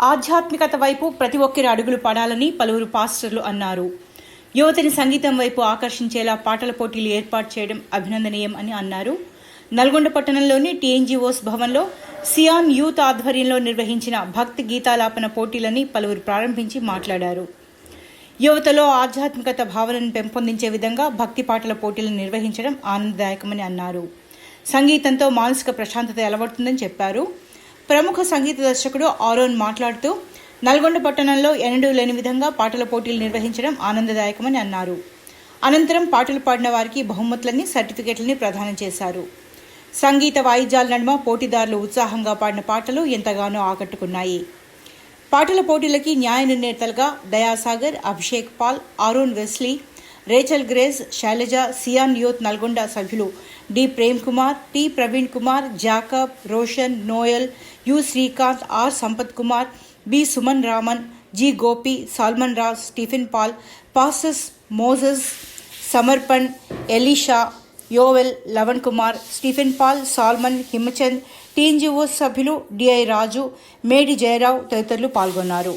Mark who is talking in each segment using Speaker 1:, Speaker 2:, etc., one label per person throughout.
Speaker 1: ఆధ్యాత్మికత వైపు ప్రతి ఒక్కరి అడుగులు పడాలని పలువురు పాస్టర్లు అన్నారు. యువతిని సంగీతం వైపు ఆకర్షించేలా పాటల పోటీలు ఏర్పాటు చేయడం అభినందనీయం అని అన్నారు. నల్గొండ పట్టణంలోని టీఎన్జీఓస్ భవన్లో సియాన్ యూత్ ఆధ్వర్యంలో నిర్వహించిన భక్తి గీతాలాపన పోటీలని పలువురు ప్రారంభించి మాట్లాడారు. యువతలో ఆధ్యాత్మికత భావనను పెంపొందించే విధంగా భక్తి పాటల పోటీలను నిర్వహించడం ఆనందదాయకమని అన్నారు. సంగీతంతో మానసిక ప్రశాంతత ఎలవడుతుందని చెప్పారు. ప్రముఖ సంగీత దర్శకుడు ఆరోన్ మాట్లాడుతూ నల్గొండ పట్టణంలో ఎన్నడూ లేని విధంగా పాటల పోటీలు నిర్వహించడం ఆనందదాయకమని అన్నారు. అనంతరం పాటలు పాడిన వారికి బహుమతులని సర్టిఫికెట్లని ప్రదానం చేశారు. సంగీత వాయిద్యాల నడుమ పోటీదారులు ఉత్సాహంగా పాడిన పాటలు ఎంతగానో ఆకట్టుకున్నాయి. పాటల పోటీలకి న్యాయ నిర్ణేతలుగా Dayasagar Abhishek Paul Aaron Wesley Rachel Grace Sailaja Zion youth Nalgonda సభ్యులు D Prem Kumar T Praveen Kumar Jacob Roshan Noel U Srikanth R Sampath Kumar B Suman Raman G Gopi Solomon Raj Stephen Paul పాసస్ Moses Samarpan Elisha Yovel Lavan Kumar Stephen Paul Solomon Himachand TNGO సభ్యులు DI Raju Medi Jayarao తదితరులు పాల్గొన్నారు.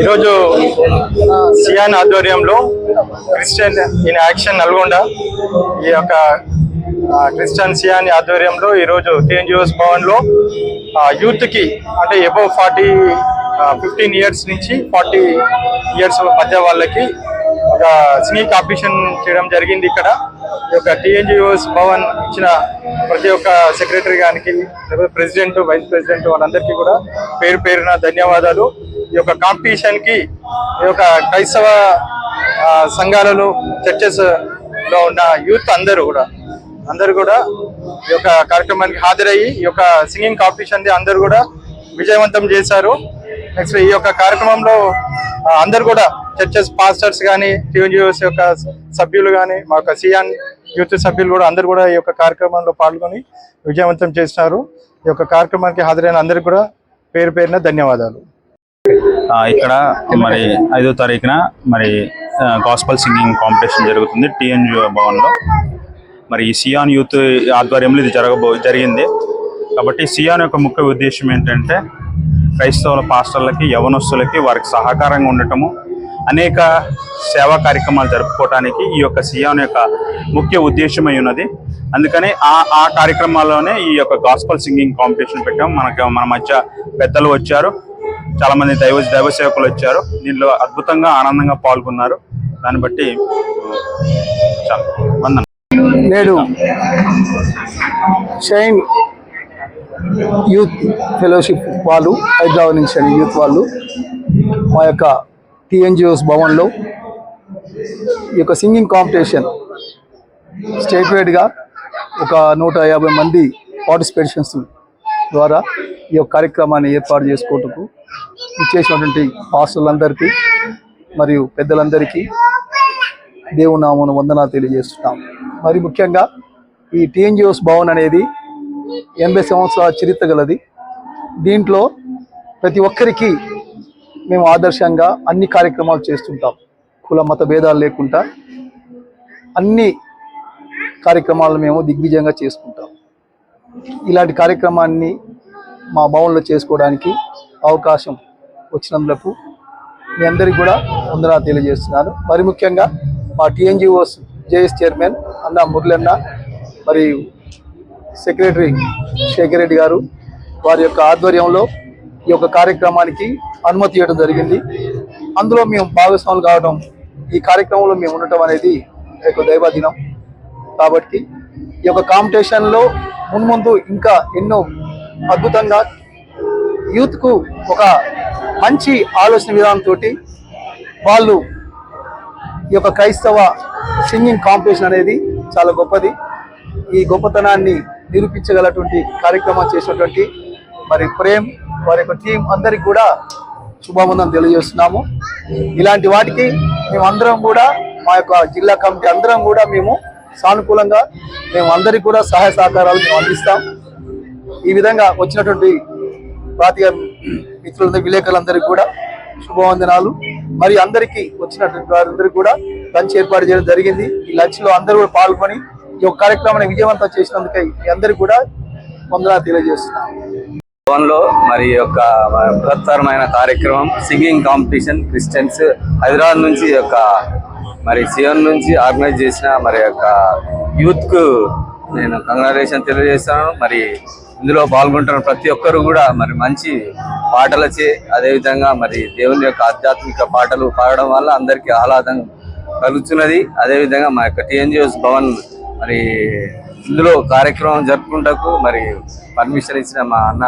Speaker 2: ఈరోజు cyan ఆధ్వర్యంలో Christian in action Nalgonda ఈ యొక్క Christian cyan ఆధ్వర్యంలో ఈరోజు TNGOs భవన్లో యూత్కి అంటే ఎబవ్ ఫార్టీ ఫిఫ్టీన్ ఇయర్స్ నుంచి ఫార్టీ ఇయర్స్ మధ్య వాళ్ళకి ఒక సింగింగ్ కాంపిటీషన్ చేయడం జరిగింది ఇక్కడ. ఈ యొక్క టీఎన్జిఓస్ భవన్ ఇచ్చిన ప్రతి ఒక్క సెక్రటరీ గారికి లేకపోతే ప్రెసిడెంట్ వైస్ ప్రెసిడెంట్ వాళ్ళందరికీ కూడా పేరు పేరున ధన్యవాదాలు. ఈ యొక్క కాంపిటీషన్కి ఈ యొక్క క్రైస్తవ సంఘాలలో చర్చెస్లో ఉన్న యూత్ అందరూ కూడా అందరూ కూడా ఈ యొక్క కార్యక్రమానికి హాజరయ్యి ఈ యొక్క సింగింగ్ కాంపిటీషన్ అందరు అందరూ కూడా విజయవంతం చేశారు. నెక్స్ట్ ఈ యొక్క కార్యక్రమంలో అందరు అందరూ కూడా చర్చెస్ పాస్టర్స్ కానీ టీఎన్జిఓస్ యొక్క సభ్యులు కానీ మా యొక్క సియాన్ యూత్ సభ్యులు కూడా అందరూ కూడా ఈ యొక్క కార్యక్రమంలో పాల్గొని విజయవంతం చేసినారు. ఈ యొక్క కార్యక్రమానికి హాజరైన అందరికీ కూడా పేరు పేరున ధన్యవాదాలు.
Speaker 3: ఇక్కడ మరి ఐదో తారీఖున మరి గాస్పల్ సింగింగ్ కాంపిటీషన్ జరుగుతుంది టీఎన్జిఓ భవన్లో. మరి ఈ సియాన్ యూత్ ఆధ్వర్యంలో ఇది జరగబో జరిగింది. కాబట్టి సియాన్ యొక్క ముఖ్య ఉద్దేశం ఏంటంటే క్రైస్తవుల పాస్టర్లకి యవనస్తులకి వారికి సహకారంగా ఉండటము అనేక సేవా కార్యక్రమాలు జరుపుకోవడానికి ఈ యొక్క సియాన్ యొక్క ముఖ్య ఉద్దేశమై ఉన్నది. అందుకని ఆ ఆ కార్యక్రమాల్లోనే ఈ యొక్క గాస్పల్ సింగింగ్ కాంపిటీషన్ పెట్టాము. మనకు మన మధ్య పెద్దలు వచ్చారు. చాలా మంది దైవ దైవ సేవకులు వచ్చారు. దీనిలో అద్భుతంగా ఆనందంగా పాల్గొన్నారు. దాన్ని బట్టి చాలా
Speaker 4: నేడు షైన్ యూత్ ఫెలోషిప్ వాళ్ళు హైదరాబాద్ నుంచి యూత్ వాళ్ళు మా యొక్క టీఎన్జిఓస్ భవన్లో ఈ యొక్క సింగింగ్ కాంపిటీషన్ స్టేట్ వైడ్గా ఒక నూట యాభై మంది పార్టిసిపేషన్స్ ద్వారా ఈ యొక్క కార్యక్రమాన్ని ఏర్పాటు చేసుకోవటకు ఇచ్చేసినటువంటి పాసులందరికీ మరియు పెద్దలందరికీ దేవునామను వందనా తెలియజేస్తున్నాం. మరి ముఖ్యంగా ఈ టీఎన్జిఓస్ భవన్ అనేది ఎనభై సంవత్సరాల చరిత్ర గలది. దీంట్లో ప్రతి ఒక్కరికి మేము ఆదర్శంగా అన్ని కార్యక్రమాలు చేస్తుంటాం. కుల మత భేదాలు లేకుండా అన్ని కార్యక్రమాలను మేము దిగ్విజయంగా చేసుకుంటాం. ఇలాంటి కార్యక్రమాన్ని మా భవన్లో చేసుకోవడానికి అవకాశం వచ్చినందుకు మీ అందరికీ కూడా వందనాలు తెలియజేస్తున్నాను. మరి ముఖ్యంగా మా టీఎన్జిఓస్ జేఎస్ చైర్మన్ అన్న మురళన్న మరియు సెక్రటరీ శేఖర్ రెడ్డి గారు వారి యొక్క ఆధ్వర్యంలో ఈ యొక్క కార్యక్రమానికి అనుమతి ఇవ్వడం జరిగింది. అందులో మేము భాగస్వాములు కావడం ఈ కార్యక్రమంలో మేము ఉండటం అనేది యొక్క దైవాధీనం. కాబట్టి ఈ యొక్క కాంపిటీషన్లో మున్ముందు ఇంకా ఎన్నో అద్భుతంగా యూత్కు ఒక మంచి ఆలోచన విధానంతో వాళ్ళు ఈ యొక్క క్రైస్తవ సింగింగ్ కాంపిటీషన్ అనేది చాలా గొప్పది. ఈ గొప్పతనాన్ని నిరూపించగలటువంటి కార్యక్రమం చేసినటువంటి మరి ప్రేమ్ వారి యొక్క టీం అందరికి కూడా శుభాబంధం తెలియజేస్తున్నాము. ఇలాంటి వాటికి మేము అందరం కూడా మా యొక్క జిల్లా కమిటీ అందరం కూడా మేము సానుకూలంగా మేము అందరికి కూడా సహాయ సహకారాలు మేము అందిస్తాం. ఈ విధంగా వచ్చినటువంటి ప్రాతిగా మిత్రులందరి విలేకరులందరికీ కూడా శుభవందనాలు. మరి అందరికీ వచ్చినటువంటి వారందరికీ కూడా లంచ్ ఏర్పాటు చేయడం జరిగింది. ఈ లంచ్లో అందరూ కూడా పాల్గొని ఈ యొక్క కార్యక్రమాన్ని విజయవంతం చేసినందుకై మీ అందరికీ కూడా వందనాలు తెలియజేస్తున్నాను.
Speaker 5: భవన్లో మరి యొక్క బృహత్తరమైన కార్యక్రమం సింగింగ్ కాంపిటీషన్ క్రిస్టియన్స్ హైదరాబాద్ నుంచి యొక్క మరి సియోన్ నుంచి ఆర్గనైజ్ చేసిన మరి యొక్క యూత్కు నేను కంగ్రాచులేషన్ తెలియజేస్తాను మరి ఇందులో పాల్గొంటున్న ప్రతి ఒక్కరు కూడా మరి మంచి పాటలచే అదేవిధంగా మరి దేవుని యొక్క ఆధ్యాత్మిక పాటలు పాడడం వల్ల అందరికీ ఆహ్లాదం కలుగుతున్నది. అదేవిధంగా మా యొక్క టిఎన్జిఓస్ భవన్ మరి ఇందులో కార్యక్రమం జరుపుకుంటకు మరి పర్మిషన్ ఇచ్చిన మా అన్న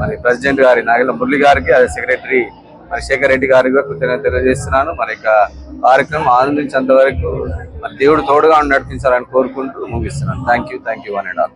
Speaker 5: మరి ప్రెసిడెంట్ గారి నాగల మురళి గారికి అదే సెక్రటరీ మరి శేఖర్ రెడ్డి గారికి కూడా కృతజ్ఞత తెలియజేస్తున్నాను. మరి ఇక కార్యక్రమం ఆనందించేంత వరకు మరి దేవుడు తోడుగా నడిపించాలని కోరుకుంటూ ముగిస్తున్నాను. Thank you thank you one and all